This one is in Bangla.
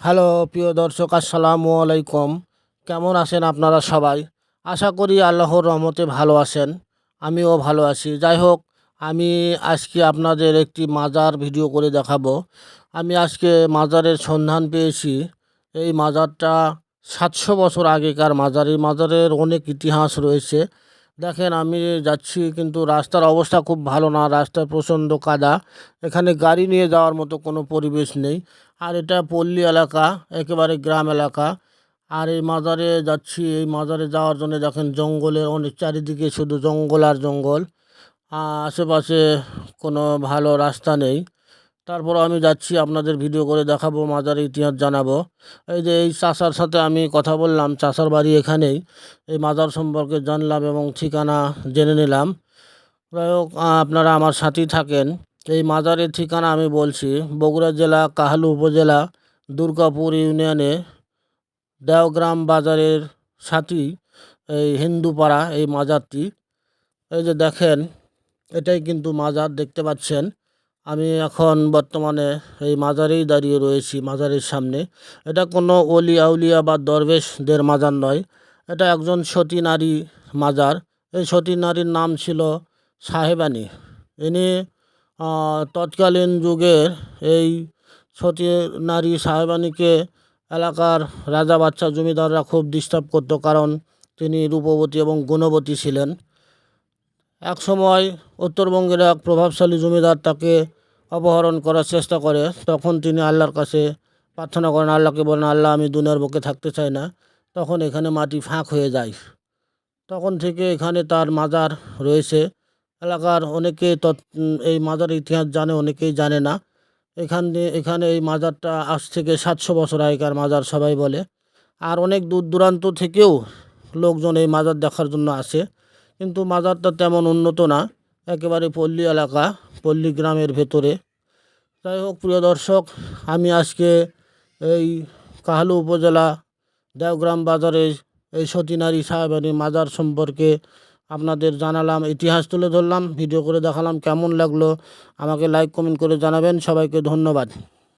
হ্যালো, প্রিয় দর্শক, আসসালামু আলাইকুম। কেমন আছেন আপনারা সবাই? আশা করি আল্লাহর রহমতে ভালো আছেন, আমিও ভালো আছি। যাই হোক, আমি আজকে আপনাদের একটি মাজার ভিডিও করে দেখাবো। আমি আজকে মাজারের সন্ধান পেয়েছি। এই মাজারটা সাতশো বছর আগেকার মাজার। এই মাজারের অনেক ইতিহাস রয়েছে। দেখেন, আমি যাচ্ছি কিন্তু রাস্তার অবস্থা খুব ভালো না। রাস্তায় প্রচণ্ড কাদা। এখানে গাড়ি নিয়ে যাওয়ার মতো কোনো পরিবেশ নেই। আর এটা পল্লী এলাকা, একেবারে গ্রাম এলাকা। আর এই মাজারে যাচ্ছি, এই মাজারে যাওয়ার জন্য দেখেন জঙ্গলের অনেক চারিদিকে শুধু জঙ্গল আর জঙ্গল। আশেপাশে কোনো ভালো রাস্তা নেই। তারপর আমি যাচ্ছি, আপনাদের ভিডিও করে দেখাবো, মাজার ইতিহাস জানাব। এই যে এই চাষার সাথে আমি কথা বললাম, চাষার বাড়ি এখানেই। এই মাজার সম্পর্কে জানলাম এবং ঠিকানা জেনে নিলাম। যাই হোক আপনারা আমার সাথেই থাকেন। এই মাজারের ঠিকানা আমি বলছি বগুড়া জেলা, কাহালু উপজেলা, দুর্গাপুর ইউনিয়নে দেওগ্রাম বাজারের সাথেই এই হিন্দুপাড়া এই মাজারটি। এই যে দেখেন, এটাই কিন্তু মাজার, দেখতে পাচ্ছেন। আমি এখন বর্তমানে এই মাজারেই দাঁড়িয়ে রয়েছি, মাজারের সামনে। এটা কোনো অলি আউলিয়া বা দরবেশদের মাজার নয়। এটা একজন সতী নারী মাজার। এই সতী নারীর নাম ছিল সাহেবানী। ইনি তৎকালীন যুগের এই সতী নারী সাহেবানীকে এলাকার রাজা বাচ্চা জমিদাররা খুব ডিস্টার্ব করতো কারণ তিনি রূপবতী এবং গুণবতী ছিলেন। এক সময় উত্তরবঙ্গের এক প্রভাবশালী জমিদার তাকে অপহরণ করার চেষ্টা করে, তখন তিনি আল্লাহর কাছে প্রার্থনা করেন, আল্লাহকে বলেন, আল্লাহ, আমি দুনিয়ার বুকে থাকতে চাই না। তখন এখানে মাটি ফাঁক হয়ে যায়। তখন থেকে এখানে তার মাজার রয়েছে। এলাকার অনেকে এই মাজার ইতিহাস জানে, অনেকেই জানে না। এখানে এখানে এই মাজারটা আজ থেকে সাতশো বছর আগেকার মাজার, সবাই বলে। আর অনেক দূর দূরান্ত থেকেও লোকজন এই মাজার দেখার জন্য আসে। কিন্তু মাজারটা তেমন উন্নত না। একেবারে পল্লী এলাকা, পল্লী গ্রামের ভেতরে। যাই হোক, প্রিয় দর্শক, আমি আজকে এই কাহালু উপজেলা দেওগ্রাম বাজারে এই সতীনারী সাহেবানী মাজার সম্পর্কে আপনাদের জানালাম, ইতিহাস তুলে ধরলাম, ভিডিও করে দেখালাম কেমন লাগল। আমাকে লাইক কমেন্ট করে জানাবেন। সবাইকে ধন্যবাদ।